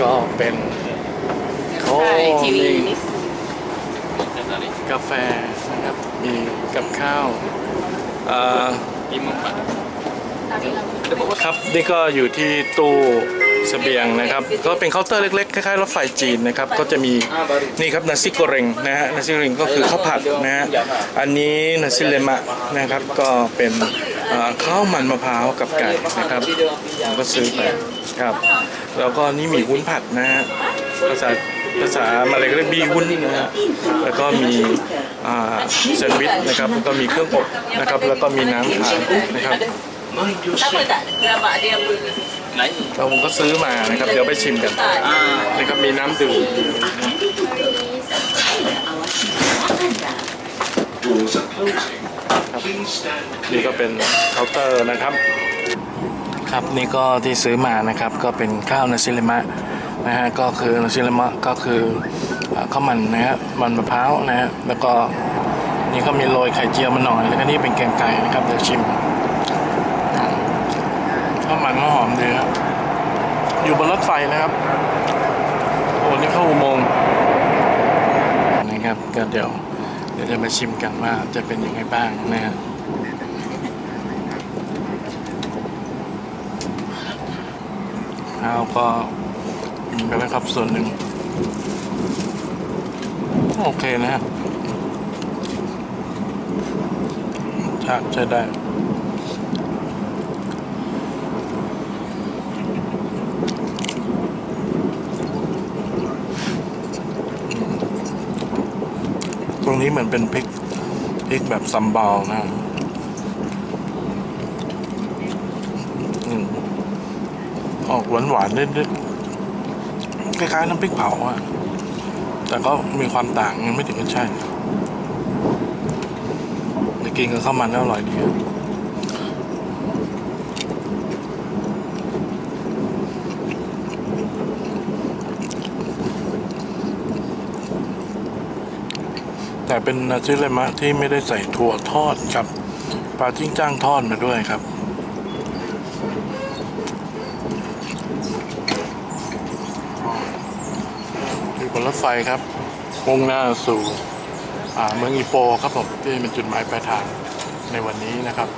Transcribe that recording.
ก็เป็นโอ้ใช่ทีวี มีกาแฟนะครับ มีกับข้าวเอ่อครับ นี่ก็อยู่ที่ตู้ เสบียงนะครับก็เป็นเคาน์เตอร์เล็กๆคล้ายๆรถไฟจีนนะครับก็จะมีนี่ครับนาซิโกเรงนะฮะนาซิโกเรงก็คือข้าวผัดนะฮะอันนี้นาซิเลมะนะครับก็เป็นข้าวมันมะพร้าวกับไก่นะครับผมก็ซื้อไปครับแล้วก็นี่มีวุ้นผัดนะฮะภาษาภาษามาเลยก็เรียกบีวุ้นนะฮะแล้วก็มีแซนด์วิชนะครับแล้วก็มีเครื่องอบนะครับแล้วก็มีน้ำขายนะครับ Siapa tak ada mak dia apa? เราผมก็ซื้อมานะครับ เดี๋ยวไปชิมกันนะครับมีน้ำดื่ม Doors are closing. Please stand นี่ก็เป็นเคาน์เตอร์นะครับ ครับนี่ก็ที่ซื้อมานะครับก็เป็นข้าวนาซิเลมะนะฮะก็คือนาซิเลมะก็คือเอ่อข้าวมันนะฮะมันมะพร้าวนะฮะแล้วก็นี่ก็มีโรยไข่เจียวมาหน่อย แล้วก็นี่เป็นแกงไก่นะครับเดี๋ยวชิมข้านก็หอมดีครับอยู่บนรถไฟนะครับโอ้นี่เข้าอุโมงค์นะครับก็เดี๋ยวเดี๋ยวจะมาชิมกันว่าจะเป็นยังไงบ้างนะฮะข้าวก็มีไปแล้วครับส่วนหนึ่งโอเคนะฮะชาใช้ได้ ตรงนี้เหมือนเป็นพริกพริกแบบซัมบาลนะอออกหวานหวานนิดๆคล้ายๆน้ำพริกเผาอะแต่ก็มีความต่างไม่ถึงกันใช่กินกับข้าวมันอร่อยดี แต่เป็นนาซิเลมะที่ไม่ได้ใส่ถั่วทอดกับปลาจิ้งจ้างทอดมาด้วยครับ อยู่บนรถไฟครับมุ่งหน้าสู่อ่าเมืองอีโปครับผมที่เป็นจุดหมายปลายทางในวันนี้นะครับ